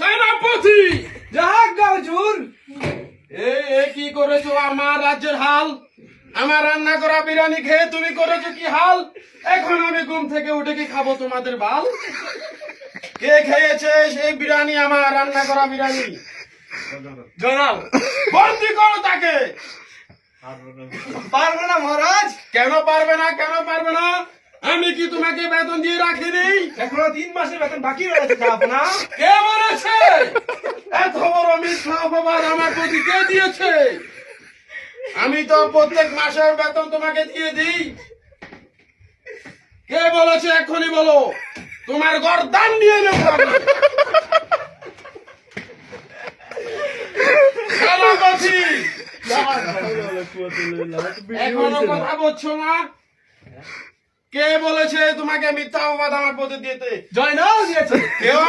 সেনাপতি! এ এ কি করেছ আমার রাজ্যের হাল? আমার রান্না করা বিরিয়ানি খেয়ে তুমি করেছ কি হাল? এখন আমি ঘুম থেকে উঠে কি খাব তোমাদের বাল? কে খেয়েছে সেই বিরিয়ানি আমার রান্না করা বিরিয়ানি? জনাব বন্দি করো তাকে! পারব না মহারাজ? কেন পারবে না কেন পারবে না? আমি কি তোমাকে বেতন দিয়ে রাখিনি? এখনও তিন মাসের বেতন বাকি রয়েছে না কে বলেছে? আমার প্রতি কে দিয়েছে? আমি তো প্রত্যেক মাসের বেতন তোমাকে দিয়ে দিই। কে বলেছে এক্ষুনি বলো? তোমার গরদান নিয়ে নেব এখনও কথা বলছো না? কে বলেছে তোমাকে মিথ্যা অপবাদ আমার প্রতি দিতে? জয়নাও দিয়েছে। কেউ